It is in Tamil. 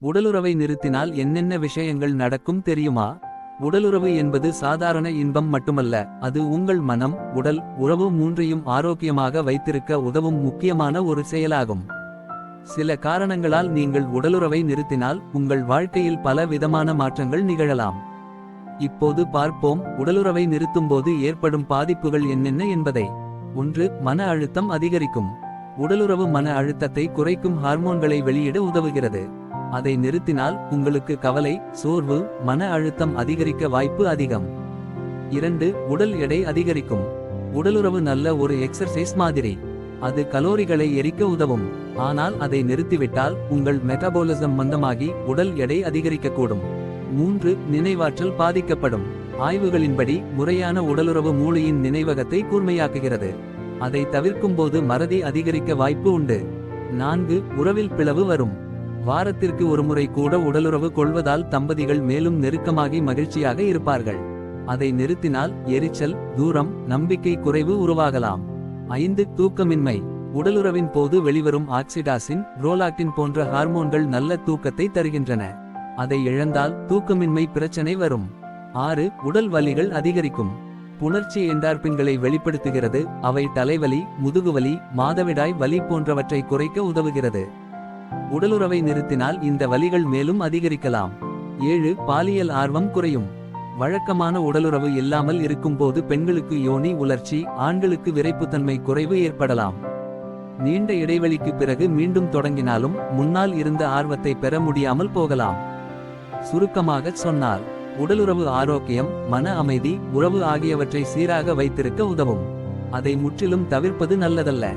உடலுறவை நிறுத்தினால் என்னென்ன விஷயங்கள் நடக்கும் தெரியுமா? உடலுறவு என்பது சாதாரண இன்பம் மட்டுமல்ல அது உங்கள் மனம் உடல் உறவு மூன்றையும் ஆரோக்கியமாக வைத்திருக்க உதவும் முக்கியமான ஒரு செயலாகும். சில காரணங்களால் நீங்கள் உடலுறவை நிறுத்தினால் உங்கள் வாழ்க்கையில் பல விதமான மாற்றங்கள் நிகழலாம். இப்போது பார்ப்போம் உடலுறவை நிறுத்தும்போது ஏற்படும் பாதிப்புகள் என்னென்ன என்பதை. ஒன்று மன அழுத்தம் அதிகரிக்கும். உடலுறவு மன அழுத்தத்தை குறைக்கும் ஹார்மோன்களை வெளியிட உதவுகிறது. அதை நிறுத்தினால் உங்களுக்கு கவலை சோர்வு மன அழுத்தம் அதிகரிக்க வாய்ப்பு அதிகம். இரண்டு உடல் எடை அதிகரிக்கும். உடலுறவு நல்ல ஒரு எக்ஸர்சைஸ் மாதிரி. அது கலோரிகளை எரிக்க உதவும். ஆனால் அதை நிறுத்திவிட்டால் உங்கள் மெட்டபாலிசம் மந்தமாகி உடல் எடை அதிகரிக்கக்கூடும். மூன்று நினைவாற்றல் பாதிக்கப்படும். ஆய்வுகளின்படி முறையான உடலுறவு மூளையின் நினைவகத்தை கூர்மையாக்குகிறது. அதை தவிர்க்கும்போது மறதி அதிகரிக்க வாய்ப்பு உண்டு. நான்கு உறவில் பிளவு வரும். வாரத்திற்கு ஒருமுறை கூட உடலுறவு கொள்வதால் தம்பதிகள் மேலும் நெருக்கமாகி மகிழ்ச்சியாக இருப்பார்கள். அதை நிறுத்தினால் எரிச்சல் தூரம் நம்பிக்கை குறைவு உருவாகலாம். ஐந்து தூக்கமின்மை. உடலுறவின் போது வெளிவரும் ஆக்சிடாசின் புரோலாக்டின் போன்ற ஹார்மோன்கள் நல்ல தூக்கத்தை தருகின்றன. அதை இழந்தால் தூக்கமின்மை பிரச்சனை வரும். ஆறு உடல் வலிகள் அதிகரிக்கும். புணர்ச்சி என்டார்பின்களை வெளிப்படுத்துகிறது. அவை தலைவலி முதுகுவலி மாதவிடாய் வலி போன்றவற்றை குறைக்க உதவுகிறது. உடலுறவை நிறுத்தினால் இந்த வலிகள் மேலும் அதிகரிக்கலாம். ஏழு பாலியல் ஆர்வம் குறையும். வழக்கமான உடலுறவு இல்லாமல் இருக்கும்போது பெண்களுக்கு யோனி உலர்ச்சி ஆண்களுக்கு விரைப்புத்தன்மை குறைவு ஏற்படலாம். நீண்ட இடைவெளிக்கு பிறகு மீண்டும் தொடங்கினாலும் முன்னால் இருந்த ஆர்வத்தை பெற முடியாமல் போகலாம். சுருக்கமாகச் சொன்னால் உடலுறவு ஆரோக்கியம் மன அமைதி உறவு ஆகியவற்றை சீராக வைத்திருக்க உதவும். அதை முற்றிலும் தவிர்ப்பது நல்லதல்ல.